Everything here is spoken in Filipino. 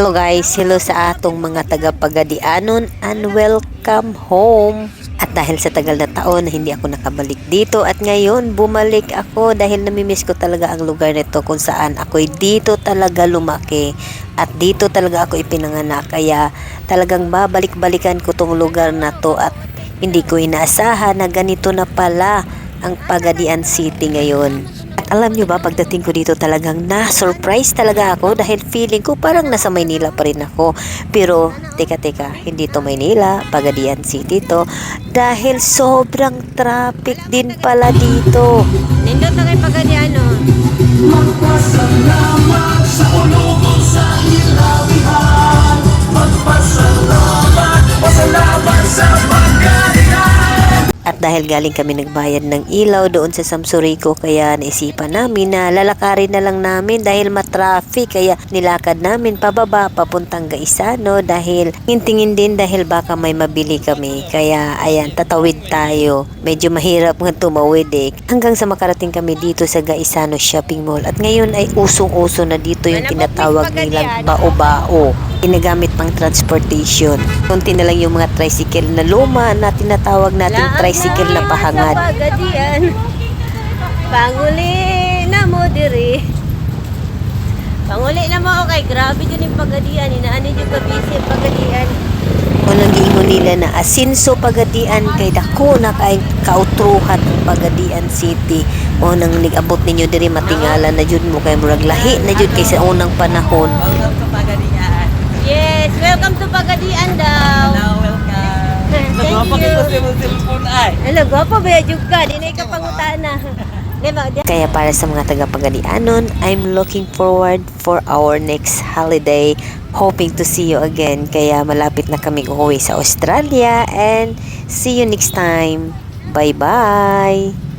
Hello guys, hello sa atong mga taga-pagadianon and welcome home. At dahil sa tagal na taon na hindi ako nakabalik dito at ngayon bumalik ako dahil namimiss ko talaga ang lugar nito kung saan ako'y dito talaga lumaki at dito talaga ako ipinanganak kaya talagang babalik-balikan ko tong lugar na to at hindi ko inaasahan na ganito na pala ang Pagadian City ngayon. At alam nyo ba, pagdating ko dito talagang na-surprise talaga ako dahil feeling ko parang nasa Maynila pa rin ako. Pero, teka teka, hindi to Maynila, Pagadian City to. Dahil sobrang traffic din pala dito. Nindot na kay Pagadiano. Magpasalamat dahil galing kami nagbayad ng ilaw doon sa Samsurico kaya naisipan namin na lalakarin na lang namin dahil matraffic kaya nilakad namin pababa papuntang Gaisano dahil hintingin din dahil baka may mabili kami. Kaya ayan tatawid tayo. Medyo mahirap nga tumawid eh. Hanggang sa makarating kami dito sa Gaisano Shopping Mall. At ngayon ay usong-uso na dito yung tinatawag nilang bao-bao ginagamit pang transportation konti na lang yung mga tricycle na luma na tinatawag nating tricycle na pahangad Pagadian. Panguli na mo diri. Panguli na mo kay grabe yun yung Pagadian. Inaani yung kabisi yung Pagadian. Unang giingon nila na asinso pagadian kay dako na kay kautruhan ang pagadian city. O nang nigabot ninyo diri matingala na jud mo kay murag lahi na jud kay sa unang panahon. Welcome to Pagadian. Yes, welcome to Pagadian daw. Hello, welcome. Thank Nagwapa you. kita sa cellphone ay. Hello, gwapo ba yung ka? Di na ikapangutana. Di ba? Di- Kaya para sa mga taga-Pagadianon, I'm looking forward for our next holiday. Hoping to see you again. Kaya malapit na kami uuwi sa Australia and see you next time. Bye-bye!